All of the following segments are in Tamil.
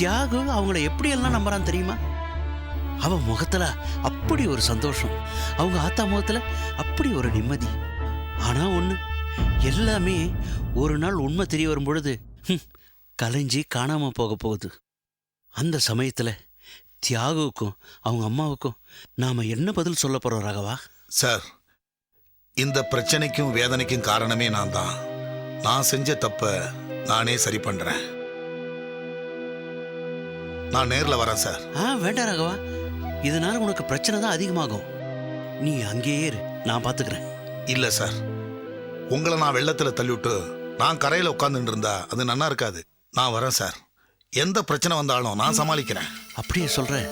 தியாகு அவங்கள எப்படியெல்லாம் நம்புறான் தெரியுமா? அவன் முகத்தில் அப்படி ஒரு சந்தோஷம். அவங்க ஆத்தா முகத்தில் அப்படி ஒரு நிம்மதி. ஆனால் ஒன்று எல்லாமே ஒரு நாள் உண்மை தெரிய வரும் பொழுது கலைஞ்சி காணாமல் போக போகுது. அந்த சமயத்தில் தியாகுவுக்கும் அவங்க அம்மாவுக்கும் நாம் என்ன பதில் சொல்ல போகிறோம் ராகவா? சார் இந்த பிரச்சனைக்கும் வேதனைக்கும் காரணமே நான் தான் நான் செஞ்ச தப்ப நானே சரி பண்ணுறேன் நான் நேர்ல வரேன் சார். ஆ வேண்டாம் ராகவா. இதனால உனக்கு பிரச்சனை தான் அதிகமாகும். நீ அங்கேயே இரு. நான் பாத்துக்கிறேன். இல்ல சார். உங்களை நான் வெள்ளத்துல தள்ளிவிட்டு நான் கரையில உட்காந்துட்டு இருந்தா அது நன்னா இருக்காது. நான் வரேன் சார். எந்த பிரச்சனை வந்தாலும் நான் சமாளிக்கிறேன். அப்படியே சொல்ற.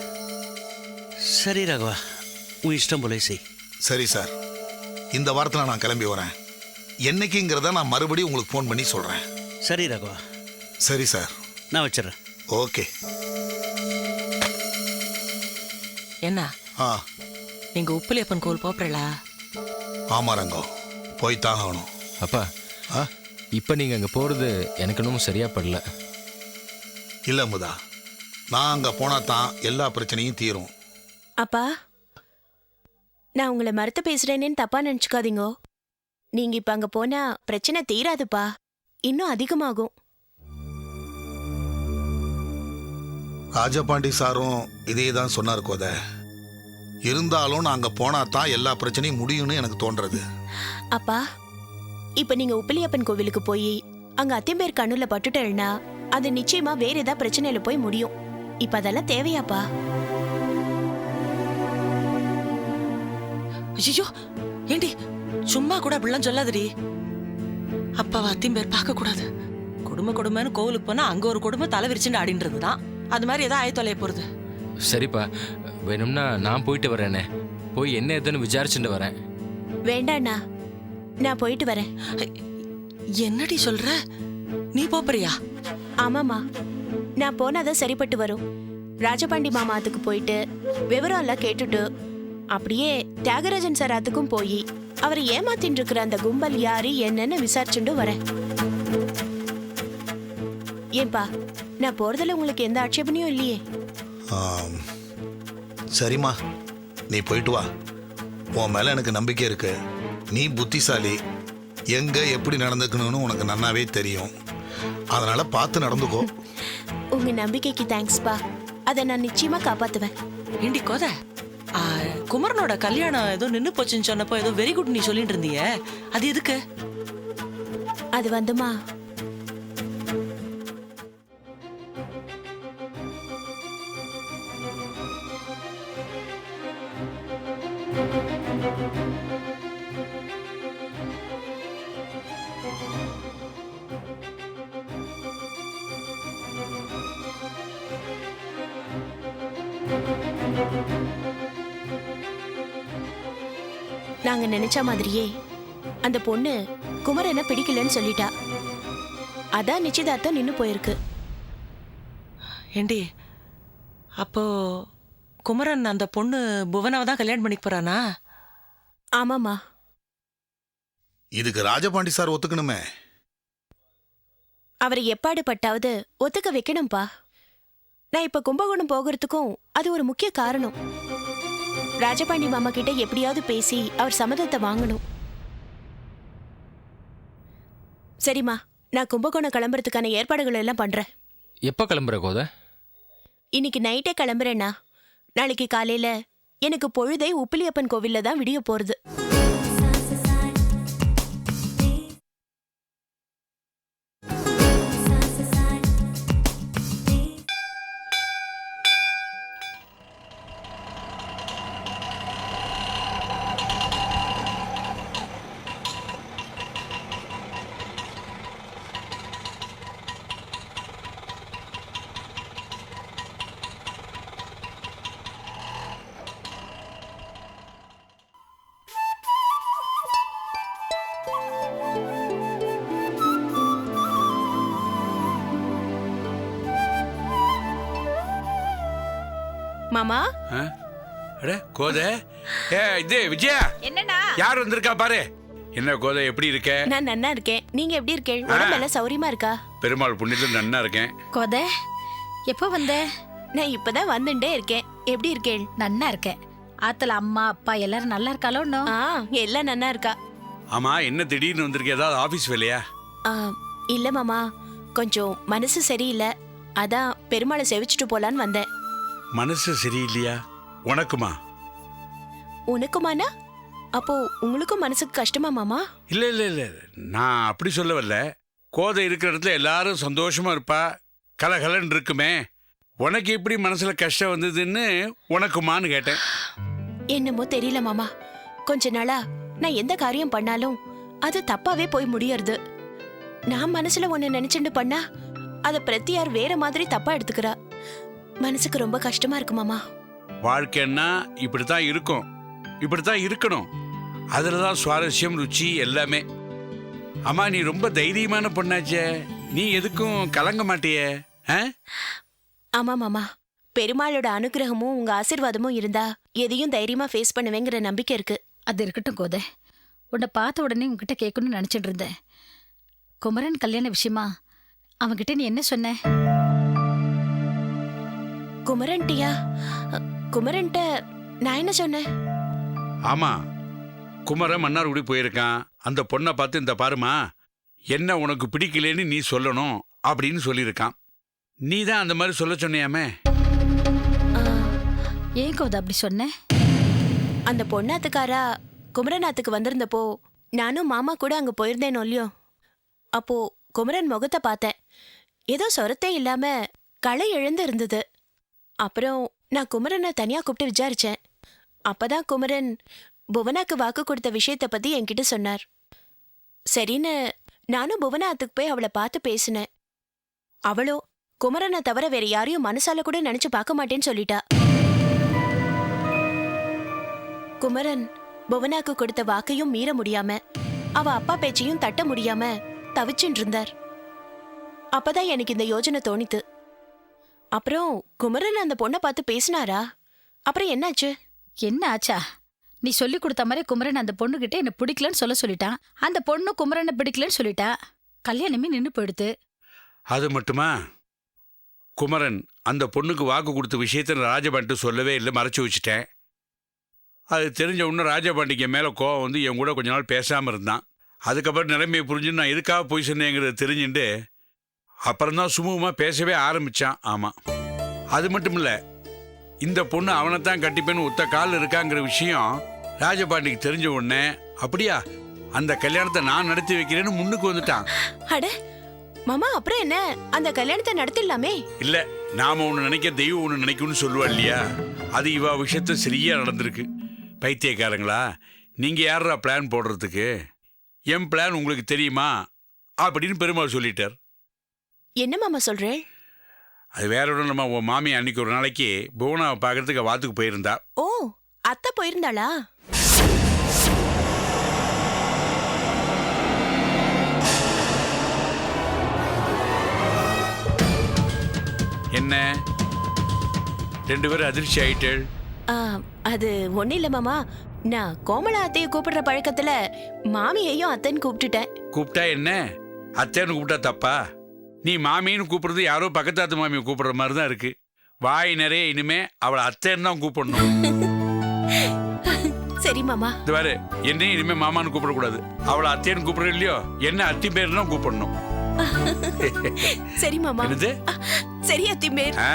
சரி ராகவா. உன் இஷ்டம் போல செய். சரி சார். இந்த வாரத்தில் நான் கிளம்பி வரேன். என்னைக்குங்கிறத நான் மறுபடியும் உங்களுக்கு ஃபோன் பண்ணி சொல்றேன். சரி ராகவா. சரி சார். நான் வச்சிடுறேன். ஓகே. என்ன? ஆ. நீங்க உப்புலியப்பன் கோவில் போப்புறீங்களா ஆமா ரங்கம் போய்த்தான் ஆகணும் அப்பா ஆ? இப்போ நீங்கள் அங்கே போகிறது எனக்கு இன்னும் சரியா படல. இல்லை முதா நான் அங்கே போனால் தான் எல்லா பிரச்சனையும் தீரும். அப்பா நான் உங்களை மறுத்து பேசுறேனேன்னு தப்பா நினைச்சுக்காதீங்க. நீங்க இப்ப அங்க போனா பிரச்சனை தீராதுப்பா. இன்னும் அதிகமாகும். ராஜபாண்டி சாரும் இதே தான் சொன்னார் கோத. இருந்தாலும் நான் அங்கே போனால் தான் எல்லா பிரச்சனையும் முடியும்னு எனக்கு தோன்றது. அப்பா இப்ப நீங்க உப்பிலியப்பன் கோவிலுக்கு போய் அங்க அத்தியம்பேர் கண்ணுல பட்டுட்டேன்னா அது நிச்சயமா வேற ஏதாவது பிரச்சனையில போய் முடியும். இப்ப அதெல்லாம் தேவையாப்பா? ஐயோ ஏண்டி சும்மா கூட அப்படிலாம் சொல்லாதடி. அப்பாவை அத்தையும் பேர் பார்க்க கூடாது குடும்ப குடும்பம்னு கோவிலுக்கு போனா அங்க ஒரு குடும்பம் தலை விரிச்சுட்டு ஆடின்றது தான் அது மாதிரி ஏதாவது ஆய தொலைய போறது. சரிப்பா. வேணும்னா நான் போயிட்டு வரேனே. போய் என்ன ஏதுன்னு விசாரிச்சுட்டு வரேன். வேண்டாண்ணா. நான் போயிட்டு வரேன். என்னடி சொல்ற? நீ போப்பறியா? ஆமாமா நான் போனாதான் சரிப்பட்டு வரும். ராஜபாண்டி மாமா ஆத்துக்கு போயிட்டு விவரம் எல்லாம் கேட்டுட்டு அப்படியே தியாகராஜன் சார் ஆத்துக்கும் போய் அவரை ஏமாத்தின்னு இருக்கிற அந்த கும்பல் யாரு என்னன்னு விசாரிச்சுட்டு வரேன். ஏன்பா நான் போறதுல உங்களுக்கு எந்த ஆட்சேபனையும் இல்லையே. ஆம், சரிம்மா நீ போயிட்டு வா. உன் மேலே எனக்கு நம்பிக்கை இருக்கு. நீ புத்திசாலி. எங்கே எப்படி நடந்துக்கணும்னு உனக்கு நன்னாவே தெரியும். அதனால பார்த்து நடந்துக்கோ. உங்க நம்பிக்கைக்கு தேங்க்ஸ்பா அதை நான் நிச்சயமா காப்பாத்துவேன். ஏண்டி கோத? ஆ, குமரனோட கல்யாணம் ஏதோ நின்னு போச்சுன்னு சொன்னப்போ ஏதோ வெரி குட் நீ சொல்லிட்டு இருந்தியே. அது எதுக்கு? அது வந்துமா? நாங்க நினைச்ச மாதிரியே அந்த பொண்ணு குமரனை பிடிக்கலன்னு சொல்லிட்டா. அதான் நிச்சயதார்த்தம் நின்னு போயிருக்கு. ஏண்டி அப்போ குமரன் அந்த பொண்ணு புவனாவை தான் கல்யாணம் பண்ணிக்க போறானா? ஆமாமா இதுக்கு ராஜபாண்டி சார் ஒத்துக்கணுமே. அவரை எப்பாடு பட்டாவது ஒத்துக்க வைக்கணும்பா. நான் இப்ப கும்பகோணம் போகிறதுக்கும் அது ஒரு முக்கிய காரணம். ராஜபாண்டி மாமா கிட்ட எப்படியாவது பேசி அவர் சம்மதத்தை வாங்கணும். சரிம்மா நான் கும்பகோணம் கிளம்புறதுக்கான ஏற்பாடுகள் எல்லாம் பண்றேன். எப்போ கிளம்புற கோத? இன்னைக்கு நைட்டே கிளம்புறேன்னா நாளைக்கு காலையில எனக்கு பொழுதே உப்பிலியப்பன் கோவில்ல தான் விடிய போறது. மாமா? ஆ? அட கோத. ஏ இது விஜயா. என்னண்ணா? யார் வந்திருக்கா பாரு. என்ன கோத எப்படி இருக்க? நான் நன்னா இருக்கேன். நீங்க எப்படி இருக்கேன் உடம்பெல்லாம் சௌரியமா இருக்கா? பெருமாள் புண்ணியத்தில் நன்னா இருக்கேன். கொத எப்போ வந்த? நான் இப்பதான் வந்துட்டே இருக்கேன். எப்படி இருக்கேள் நன்னா இருக்கேன் ஆத்துல அம்மா அப்பா எல்லாரும் நல்லா இருக்காளோ எல்லாம் நன்னா இருக்கா. ஆமா என்ன திடீர்னு வந்திருக்க? ஏதாவது ஆபீஸ் வேலையா? ஆ, இல்ல மாமா. கொஞ்சம் மனசு சரியில்லை. அதான் பெருமாளை செவிச்சுட்டு போலான்னு வந்தேன். மனசு சரியில்லையா? உனக்குமா? உனக்குமானா அப்போ உங்களுக்கும் மனசுக்கு கஷ்டமா மாமா? இல்ல இல்ல இல்ல. நான் அப்படி சொல்ல வரல கோதை இருக்கிற இடத்துல எல்லாரும் சந்தோஷமா இருப்பா. கலகலன்னு இருக்குமே. உனக்கு எப்படி மனசுல கஷ்டம் வந்ததுன்னு உனக்குமான்னு கேட்டேன். என்னமோ தெரியல மாமா. கொஞ்ச நாளா நான் எந்த காரியம் பண்ணாலும் அது தப்பாவே போய் முடியறது. நான் மனசுல ஒண்ணு நினைச்சுட்டு பண்ணா அத பிரத்தியார் வேற மாதிரி தப்பா எடுத்துக்கிறா. மனசுக்கு ரொம்ப கஷ்டமா இருக்கு மாமா. வாழ்க்கைன்னா இப்படித்தான் இருக்கும். இப்படித்தான் இருக்கணும். அதுல தான் சுவாரஸ்யம் ருச்சி எல்லாமே. அம்மா நீ ரொம்ப தைரியமான பொண்ணாச்சே. நீ எதுக்கும் கலங்க மாட்டியே ஆ? ஆமா மாமா. பெருமாளோட அனுகிரகமும் உங்க ஆசீர்வாதமும் இருந்தா எதையும் தைரியமா ஃபேஸ் பண்ணுவேங்கிற நம்பிக்கை இருக்கு. அது இருக்கட்டும் கோதை. உன்னை பார்த்த உடனே உன்கிட்ட கேட்கணும்னு நினைச்சிட்டு இருந்தேன். குமரன் கல்யாண விஷயமா? அவன்கிட்ட நீ என்ன சொன்ன? குமரன்ட்டியா குமரன்ட்ட நான் என்ன சொன்னேன்? ஆமா குமரன் மன்னார்குடி போயிருக்கான். அந்த பொண்ணை பார்த்து இந்த பாருமா என்ன உனக்கு பிடிக்கலன்னு நீ சொல்லணும் அப்படின்னு சொல்லியிருக்கான். நீ தான் அந்த மாதிரி சொல்ல சொன்னியாமே? ஏன் கோதை அப்படி சொன்ன? அந்த பொண்ணாத்துக்காரா குமரநாத்துக்கு வந்திருந்தப்போ நானும் மாமா கூட அங்க போயிருந்தேனோ இல்லையோ? அப்போ குமரன் முகத்தை பார்த்தேன். ஏதோ சொரத்தே இல்லாம களை இழந்து இருந்தது. அப்புறம் நான் குமரனை தனியா கூப்பிட்டு விசாரிச்சேன். அப்பதான் குமரன் புவனாக்கு வாக்கு கொடுத்த விஷயத்த பத்தி என்கிட்ட சொன்னார். சரின்னு நானும் புவனாத்துக்கு போய் அவளை பார்த்து பேசினேன். அவளோ குமரனை தவிர வேற யாரையும் மனசால கூட நினைச்சு பார்க்க மாட்டேன்னு சொல்லிட்டா. குமரன் புவனாக்கு கொடுத்த வாக்கையும் மீற முடியாம அவ அப்பா பேச்சையும் தட்ட முடியாம தவிச்சுட்டு இருந்தார். அப்பதான் எனக்கு இந்த யோஜனை தோணித்து. அப்புறம் குமரன் அந்த பொண்ணை பார்த்து பேசினாரா? அப்புறம் என்னாச்சு? என்ன ஆச்சா? நீ சொல்லி கொடுத்த மாதிரி குமரன் அந்த பொண்ணுகிட்ட என்ன பிடிக்கலன்னு சொல்ல சொல்லிட்டான். அந்த பொண்ணு குமரனை பிடிக்கலன்னு சொல்லிட்டா. கல்யாணமே நின்னு போயிடுது அது மட்டுமா? குமரன் அந்த பொண்ணுக்கு வாக்கு கொடுத்த விஷயத்த நான் ராஜபாண்டிட்டு சொல்லவே இல்லை மறைச்சு வச்சுட்டேன். அது தெரிஞ்ச உடனே ராஜபாண்டிக்கு மேலே கோவம் வந்து என் கூட கொஞ்ச நாள் பேசாமல் இருந்தான். அதுக்கப்புறம் நிலைமையை புரிஞ்சு நான் எதுக்காக போய் சொன்னேங்கிறத தெரிஞ்சுட்டு அப்புறம்தான் சுமூகமாக பேசவே ஆரம்பித்தான் ஆமாம் அது மட்டும் இல்லை இந்த பொண்ணு அவனை தான் கட்டிப்பேன்னு ஒத்த கால் இருக்காங்கிற விஷயம் ராஜபாண்டிக்கு தெரிஞ்ச உடனே அப்படியா? அந்த கல்யாணத்தை நான் நடத்தி வைக்கிறேன்னு முன்னுக்கு வந்துட்டான். அட மாமா அப்புறம் என்ன? அந்த கல்யாணத்தை நடத்திடலாமே? இல்ல நாம ஒண்ணு நினைக்க தெய்வம் ஒண்ணு நினைக்கும்னு சொல்லுவா இல்லையா? அது இவ விஷயத்த சரியா நடந்திருக்கு. பைத்தியக்காரங்களா நீங்க யாரா பிளான் போடுறதுக்கு? என் பிளான் உங்களுக்கு தெரியுமா? அப்படின்னு பெருமாள் சொல்லிட்டார். என்ன மாமா சொல்றேன் அது வேற ஒன்றும் நம்ம உன் மாமி அன்னைக்கு ஒரு நாளைக்கு புவனாவை பார்க்கறதுக்கு வாத்துக்கு போயிருந்தா. ஓ அத்தை போயிருந்தாளா? என்ன? ரெண்டு பேரும் அதிர்ச்சி ஆயிட்டேள். ஆ, அது ஒன்னும் இல்ல மாமா. நான் கோமலா அத்தைய கூப்பிடுற பழக்கத்துல மாமியையும் அத்தைன்னு கூப்பிட்டுட்டேன். கூப்பிட்டா என்ன? அத்தைன்னு கூப்பிட்டா தப்பா? நீ மாமின்னு கூப்பிடுறது யாரோ பக்கத்தாத்து மாமியை கூப்பிடுற மாதிரி தான் இருக்கு. வாய் நிறைய இனிமே அவளை அத்தைன்னு தான் கூப்பிடணும். சரி மாமா. இது பாரு என்னையும் இனிமே மாமான்னு கூப்பிடக்கூடாது. அவளை அத்தைன்னு கூப்பிடுற இல்லையோ? என்ன அத்தி பேர் தான் கூப்பிடணும். சரி மாமா. என்னது? சரி அத்திம்பேர் ஆ,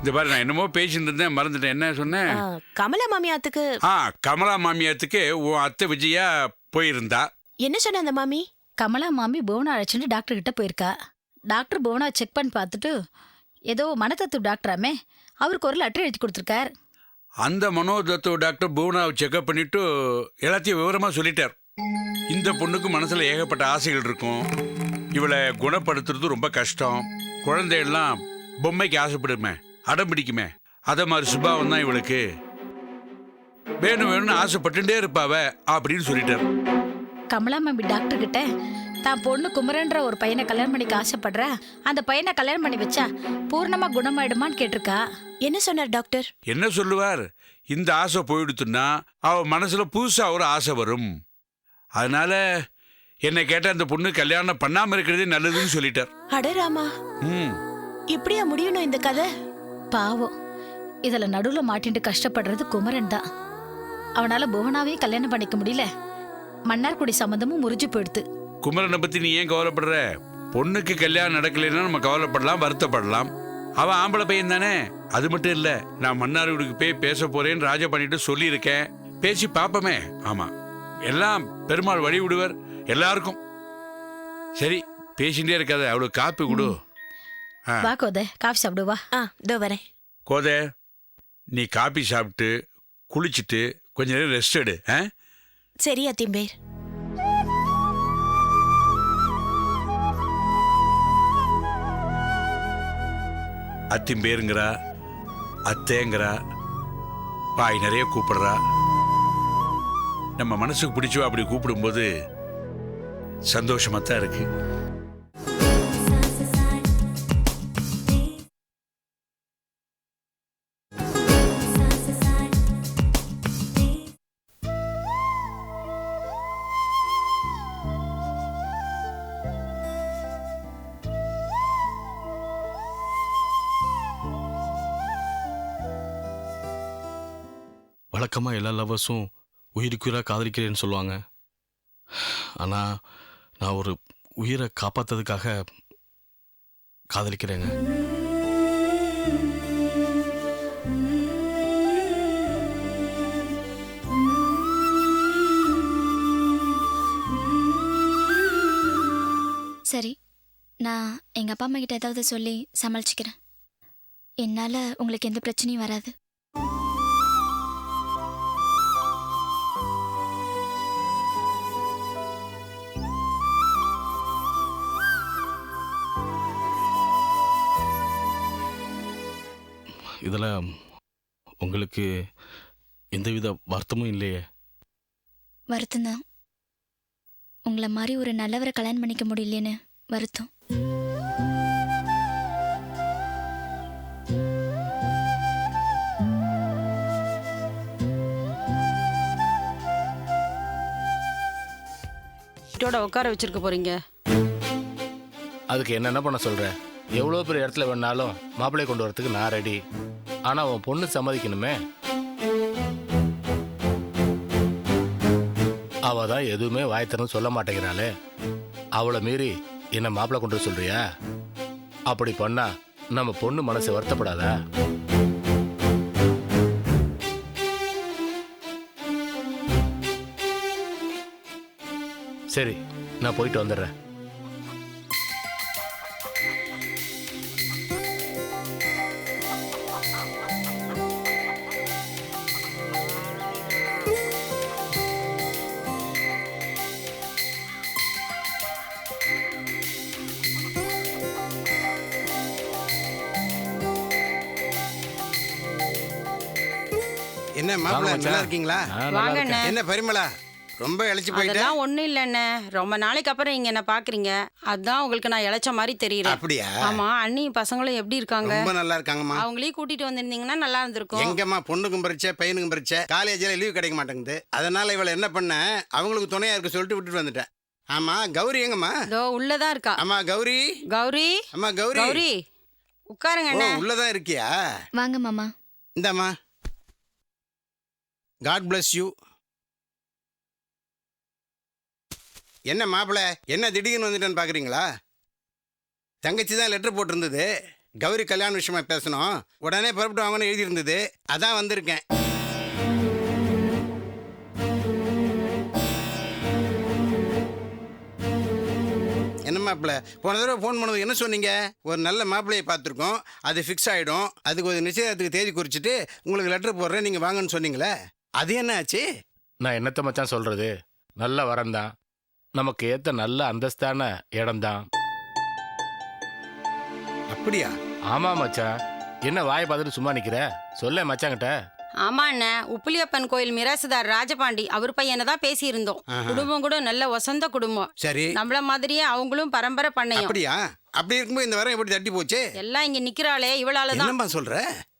இந்த பாரு நான் என்னமோ பேசிட்டு இருந்தேன் மறந்துட்டேன். என்ன சொன்னேன் கமலா மாமியாத்துக்கு. ஆ கமலா மாமியாத்துக்கு உன் அத்தை விஜயா போயிருந்தா. என்ன சொன்ன அந்த மாமி? கமலா மாமி புவனா அழைச்சிட்டு டாக்டர் கிட்ட போயிருக்கா. டாக்டர் புவனா செக் பண்ணி பார்த்துட்டு ஏதோ மனத்தத்துவ டாக்டராமே அவருக்கு ஒரு லெட்டர் எழுதி கொடுத்துருக்கார். அந்த மனோதத்துவ டாக்டர் புவனாவை செக்அப் பண்ணிட்டு எல்லாத்தையும் விவரமா சொல்லிட்டார். இந்த பொண்ணுக்கு மனசுல ஏகப்பட்ட ஆசைகள் இருக்கும். இவளை குணப்படுத்துறது ரொம்ப கஷ்டம். குழந்தையெல்லாம் பொம்மைக்கு ஆசைப்படுமே அடம் பிடிக்குமே. அத மாதிரி சுபாவம் தான் இவளுக்கு. வேணும் வேணும்னு ஆசைப்பட்டுட்டே இருப்பாவ அப்படின்னு சொல்லிட்டார். கமலா மாமி டாக்டர் கிட்ட தான் பொண்ணு குமரன்ற ஒரு பையனை கல்யாணம் பண்ணிக்க ஆசைப்படுறா? அந்த பையனை கல்யாணம் பண்ணி வச்சா பூர்ணமா குணமாயிடுமான்னு கேட்டிருக்கா. என்ன சொன்னார் டாக்டர்? என்ன சொல்லுவார்? இந்த ஆசை போயிடுத்துன்னா அவ மனசுல புதுசா ஒரு ஆசை வரும். அதனால என்னை கேட்ட அந்த பொண்ணு கல்யாணம் பண்ணாம இருக்கிறதே நல்லதுன்னு சொல்லிட்டார். அட ராமா. ம். இப்படியா முடியணும் இந்த கதை? பாவம். இதுல நடுவுல மாட்டிட்டு கஷ்டப்படுறது குமரன் தான். அவனால புவனாவையும் கல்யாணம் பண்ணிக்க முடியல. மன்னார்குடி சம்மந்தமும் முறிஞ்சு போயிடுது குமரனை பத்தி நீ ஏன் கவலைப்படுற? பொண்ணுக்கு கல்யாணம் நடக்கலைன்னா நம்ம கவலைப்படலாம் வருத்தப்படலாம். அவன் ஆம்பளை பையன் தானே? அது மட்டும் இல்ல நான் மன்னார்குடிக்கு போய் பேச போறேன்னு ராஜா பண்ணிட்டு சொல்லியிருக்கேன். பேசி பார்ப்போமே ஆமா. எல்லாம் பெருமாள் வழி விடுவர் எல்லாருக்கும். சரி பேசிட்டே இருக்காத அவளுக்கு காப்பி கொடு. வா கோத. காஃபி சாப்பிடு வா. ஆ இதோ வரேன். கோதை நீ காப்பி சாப்பிட்டு குளிச்சுட்டு கொஞ்ச நேரம் ரெஸ்ட் எடு ஆ? சரி அத்திம்பேர் அத்திம்பேருங்கிறா அத்தேங்கிறா பாய் நிறைய கூப்பிடுறா. நம்ம மனசுக்கு பிடிச்சோ அப்படி கூப்பிடும்போது சந்தோஷமாக தான் இருக்குது வழக்கமாக எல்லா லவ்வர்ஸும் உயிருக்குயிராக காதலிக்கிறேன்னு சொல்லுவாங்க. ஆனால் நான் ஒரு உயிரை காப்பாற்றுறதுக்காக காதலிக்கிறேங்க. சரி நான் எங்கள் அப்பா அம்மா கிட்ட ஏதாவது சொல்லி சமாளிச்சுக்கிறேன். என்னால் உங்களுக்கு எந்த பிரச்சனையும் வராது. இதில் உங்களுக்கு எந்தவித வருத்தமும் இல்லையே? வருத்தம்தான். உங்களை மாதிரி ஒரு நல்லவரை கல்யாணம் பண்ணிக்க முடியலையேன்னு வருத்தம். வீட்டோட உட்கார வச்சிருக்க போறீங்க. அதுக்கு என்னென்ன பண்ண சொல்ற? எவ்வளோ பெரிய இடத்துல வேணாலும் மாப்பிள்ளையை கொண்டு வரத்துக்கு நான் ரெடி ஆனால் உன் பொண்ணு சம்மதிக்கணுமே? அவ தான் எதுவுமே வாய் சொல்ல மாட்டேங்கிறாளே. அவளை மீறி என்ன மாப்பிள்ளை கொண்டு வர சொல்றியா? அப்படி பண்ணா நம்ம பொண்ணு மனசு வருத்தப்படாதா? சரி நான் போயிட்டு வந்துடுறேன். என்ன மாப்பிள்ள. நல்லா இருக்கீங்களா? வாங்க. அண்ணே. என்ன பரிமளா? ரொம்ப இழைச்சு போயிட்ட? அதெல்லாம் ஒண்ணும் இல்ல அண்ணே ரொம்ப நாளைக்கு அப்புறம் நீங்க என்ன பாக்குறீங்க? அதான் உங்களுக்கு நான் இழைச்ச மாதிரி தெரியறேன் அப்படியா? ஆமா அண்ணி பசங்களும் எப்படி இருக்காங்க? ரொம்ப நல்லா இருக்காங்கம்மா. அவங்களையும் கூட்டிட்டு வந்திருந்தீங்கன்னா நல்லா இருந்திருக்கும். எங்கம்மா பொண்ணுக்கும் பறிச்ச பையனுக்கும் பறிச்ச காலேஜில் லீவ் கிடைக்க மாட்டேங்குது. அதனால இவளை என்ன பண்ண? அவங்களுக்கு துணையா இருக்க சொல்லிட்டு விட்டுட்டு வந்துட்டேன். ஆமா கௌரி எங்கம்மா? இதோ உள்ளதான் இருக்கா. ஆமா கௌரி. கௌரி? அம்மா கௌரி. கௌரி உட்காருங்க ஓ அண்ணே. உள்ளதான் இருக்கியா? வாங்க மாமா. இந்தாம்மா. காட் பிளஸ் யூ என்ன மாப்பிள என்ன திடீர்னு வந்துட்டேன்னு பார்க்குறீங்களா தங்கச்சி தான் லெட்டர் போட்டிருந்தது. கௌரி கல்யாண விஷயமா பேசணும். உடனே புறப்பட்டு வாங்கன்னு எழுதியிருந்தது. அதான் வந்திருக்கேன். என்ன மாப்பிள போன தடவை ஃபோன் பண்ணது என்ன சொன்னீங்க? ஒரு நல்ல மாப்பிள்ளையை பார்த்துருக்கோம். அது ஃபிக்ஸ் ஆகிடும் அதுக்கு ஒரு நிச்சயத்துக்கு தேதி குறிச்சிட்டு உங்களுக்கு லெட்டர் போடுறேன். நீங்கள் வாங்கன்னு சொன்னீங்களே? அது என்ன ஆச்சு? நான் என்னத்த மச்சான் சொல்றது? நல்ல வரம்தான். நமக்கு ஏத்த நல்ல அந்தஸ்தான இடம்தான். அப்படியா? ஆமா மச்சான். என்ன வாயை பார்த்துட்டு சும்மா நிக்கிற? சொல்ல மச்சாங்கிட்ட ஆமா அண்ணே உப்புலியப்பன் கோயில் மிராசுதார் ராஜபாண்டி அவர் பையனை தான் பேசியிருந்தோம். குடும்பம் கூட நல்ல வசந்த குடும்பம். சரி. நம்மள மாதிரியே அவங்களும் பரம்பரை பண்ணையும். அப்படியா? அப்படி இருக்கும்போது இந்த வாரம் எப்படி தட்டி போச்சு? எல்லாம் இங்க நிக்கிறாளே இவளாலதான் என்னம்மா சொல்ற?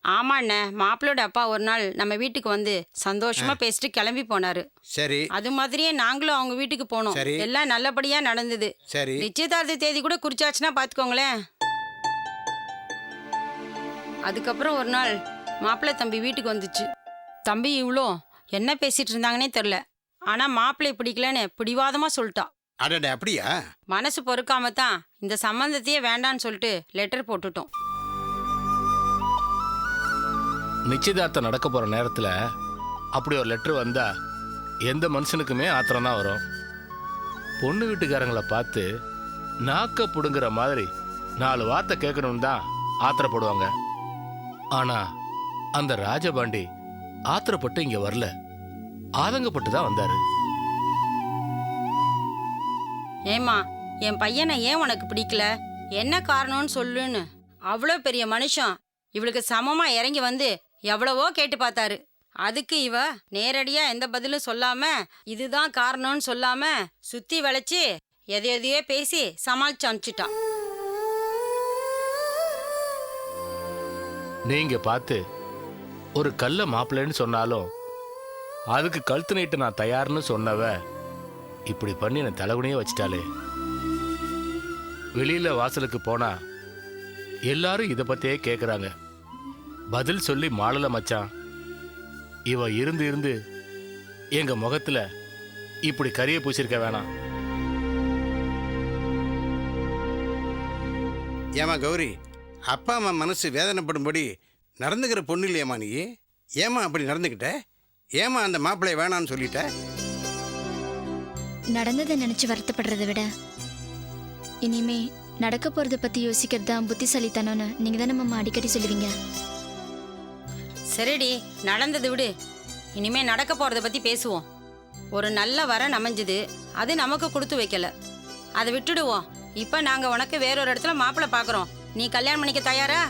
ஆமா அண்ணே மாப்பிளோட அப்பா ஒரு நாள் நம்ம வீட்டுக்கு வந்து சந்தோஷமா பேசிட்டு கிளம்பி போனாரு. சரி. அது மாதிரியே நாங்களும் அவங்க வீட்டுக்கு போனோம். எல்லாம் நல்லபடியா நடந்தது. சரி. நிச்சயதார்த்த தேதி கூட குறிச்சாச்சுன்னா பாத்துக்கோங்களேன். அதுக்கப்புறம் ஒரு நாள் மாப்பிள்ளை தம்பி வீட்டுக்கு வந்துச்சு. தம்பி இவ்வளோ என்ன பேசிட்டு இருந்தாங்கன்னே தெரில. ஆனா மாப்பிள்ளை பிடிக்கலன்னு பிடிவாதமா சொல்லிட்டா. அடடே அப்படியா? மனசு பொறுக்காம தான் இந்த சம்பந்தத்தையே வேண்டான்னு சொல்லிட்டு லெட்டர் போட்டுட்டோம். நிச்சயதார்த்தம் நடக்க போற நேரத்துல அப்படி ஒரு லெட்டர் வந்தா எந்த மனுஷனுக்குமே ஆத்திரம் தான் வரும். பொண்ணு வீட்டுக்காரங்களை பார்த்து நாக்க புடுங்குற மாதிரி நாலு வார்த்தை கேட்கணும்னு தான் ஆத்திரப்படுவாங்க. ஆனா அந்த ராஜபாண்டி ஆத்திரப்பட்டு இங்க வரல. ஆதங்கப்பட்டு தான் வந்தாரு. ஏம்மா என் பையனை ஏன் உனக்கு பிடிக்கல? என்ன காரணம்னு சொல்லுன்னு. அவ்வளோ பெரிய மனுஷன். இவளுக்கு சமமா இறங்கி வந்து எவ்வளவோ கேட்டு பார்த்தாரு. அதுக்கு இவ நேரடியா எந்த பதிலும் சொல்லாம இதுதான் காரணம்னு சொல்லாம சுத்தி வளைச்சு எதை எதையோ பேசி சமாளிச்சு அனுப்பிச்சிட்டான். நீங்க பார்த்து ஒரு கல்ல மாப்பிள்ளைன்னு சொன்னாலும் அதுக்கு கழுத்து நீட்டு நான் தயார்னு சொன்னவ இப்படி பண்ணி என்னை தலைகுனியே வச்சிட்டாளே. வெளியில வாசலுக்கு போனா எல்லாரும் இதை பத்தியே கேட்குறாங்க பதில் சொல்லி மாளல மச்சான். இவ இருந்து இருந்து எங்க முகத்துல இப்படி கறியை பூசிருக்க வேணாம். ஏமா கௌரி அப்பா அம்மா மனசு வேதனைப்படும்படி நடந்துக்கிற பொண்ணு இல்லையாம்மா நீ ஏமா அப்படி நடந்துக்கிட்ட? ஏமா அந்த மாப்பிள்ளைய வேணான்னு சொல்லிட்ட? நடந்ததை நினைச்சு வருத்தப்படுறதை விட இனிமே நடக்க போறத பத்தி யோசிக்கிறது தான் புத்திசாலித்தனம்னு நீங்க தானே மாமா அடிக்கடி சொல்லுவீங்க. சரிடி நடந்தது விடு. இனிமே நடக்க போறத பத்தி பேசுவோம். ஒரு நல்ல வரன் அமைஞ்சது அது நமக்கு கொடுத்து வைக்கல. அதை விட்டுடுவோம். இப்ப நாங்க உனக்கு வேறொரு இடத்துல மாப்பிள்ளை பாக்குறோம். நீ கல்யாணம் பண்ணிக்க தயாரா?